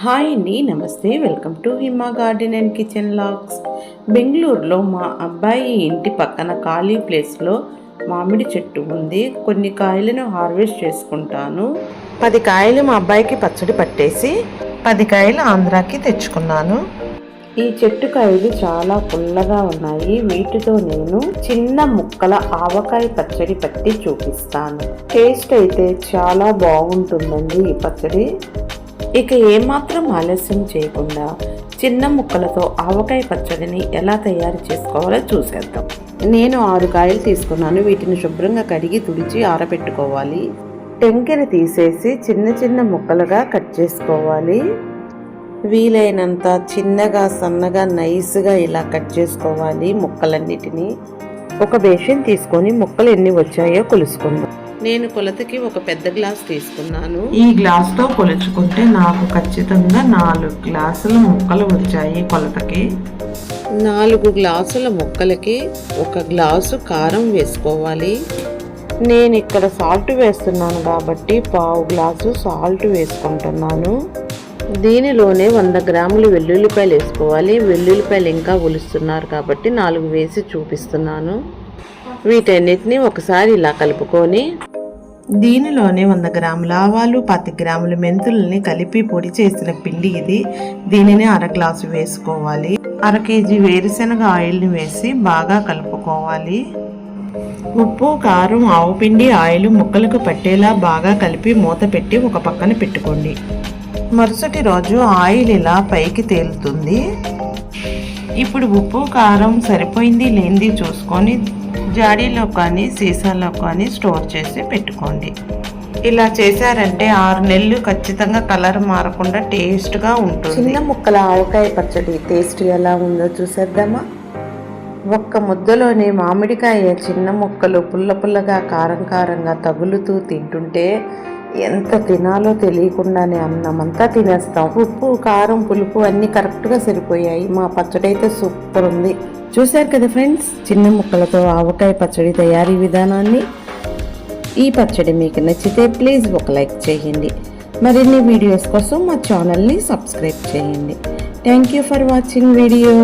Hi అండి నమస్తే. Welcome to Hima garden and kitchen locks. బెంగళూరులో మా అబ్బాయి ఇంటి పక్కన ఖాళీ ప్లేస్లో మామిడి చెట్టు ఉంది. కొన్ని కాయలను హార్వెస్ట్ చేసుకుంటాను. పది కాయలు మా అబ్బాయికి పచ్చడి పట్టేసి పది కాయలు ఆంధ్రాకి తెచ్చుకున్నాను. ఈ చెట్టు కాయలు చాలా పుల్లగా ఉన్నాయి. వీటితో నేను చిన్న ముక్కల ఆవకాయ పచ్చడి పట్టి చూపిస్తాను. టేస్ట్ అయితే చాలా బాగుంటుందండి ఈ పచ్చడి. ఇక ఏమాత్రం ఆలస్యం చేయకుండా చిన్న ముక్కలతో ఆవకాయ పచ్చడిని ఎలా తయారు చేసుకోవాలో చూసేద్దాం. నేను ఆరు కాయలు తీసుకున్నాను. వీటిని శుభ్రంగా కడిగి తుడిచి ఆరబెట్టుకోవాలి. టెంకెని తీసేసి చిన్న చిన్న ముక్కలుగా కట్ చేసుకోవాలి. వీలైనంత చిన్నగా సన్నగా నైస్గా ఇలా కట్ చేసుకోవాలి ముక్కలన్నిటిని. ఒక బేషన్ తీసుకొని ముక్కలు ఎన్ని వచ్చాయో కొలుసుకుందాం. నేను కొలతకి ఒక పెద్ద గ్లాస్ తీసుకున్నాను. ఈ గ్లాస్తో కొలుచుకుంటే నాకు ఖచ్చితంగా నాలుగు గ్లాసుల ముక్కలు వచ్చాయి కొలతకి. నాలుగు గ్లాసుల ముక్కలకి ఒక గ్లాసు కారం వేసుకోవాలి. నేను ఇక్కడ సాల్ట్ వేస్తున్నాను కాబట్టి పావు గ్లాసు సాల్ట్ వేసుకుంటున్నాను. దీనిలోనే వంద గ్రాములు వెల్లుల్లిపాయలు వేసుకోవాలి. వెల్లుల్లిపాయలు ఇంకా ఒలుస్తున్నారు కాబట్టి నాలుగు వేసి చూపిస్తున్నాను. వీటన్నిటిని ఒకసారి ఇలా కలుపుకొని దీనిలోనే వంద గ్రాముల ఆవాలు పది గ్రాముల మెంతుల్ని కలిపి పొడి చేసిన పిండి ఇది. దీనిని అర గ్లాసు వేసుకోవాలి. అర కేజీ వేరుశనగ ఆయిల్ని వేసి బాగా కలుపుకోవాలి. ఉప్పు కారం ఆవు పిండి ఆయిల్ ముక్కలకు పట్టేలా బాగా కలిపి మూత పెట్టి ఒక పక్కన పెట్టుకోండి. మరుసటి రోజు ఆయిల్ ఇలా పైకి తేలుతుంది. ఇప్పుడు ఉప్పు కారం సరిపోయింది లేనిది చూసుకొని జాడీలో కానీ సీసాలో కానీ స్టోర్ చేసి పెట్టుకోండి. ఇలా చేశారంటే ఆరు నెలలు ఖచ్చితంగా కలర్ మారకుండా టేస్ట్గా ఉంటుంది. చిన్న ముక్కల ఆవకాయ పచ్చడి టేస్ట్ ఎలా ఉందో చూసేద్దామా? ఒక్క ముద్దలోనే మామిడికాయ చిన్న ముక్కలు పుల్ల పుల్లగా కారం కారంగా తగులుతూ తింటుంటే ఎంత తినాలో తెలియకుండానే అన్నమంతా తినేస్తాం. ఉప్పు కారం పులుపు అన్నీ కరెక్ట్గా సరిపోయాయి. మా పచ్చడి అయితే సూపర్ ఉంది. చూశారు కదా ఫ్రెండ్స్? చిన్న ముక్కలతో ఆవకాయ పచ్చడి తయారీ విధానాన్ని. ఈ పచ్చడి మీకు నచ్చితే ప్లీజ్ ఒక లైక్ చేయండి. మరిన్ని వీడియోస్ కోసం మా ఛానల్ని సబ్స్క్రైబ్ చేయండి. Thank you for watching video.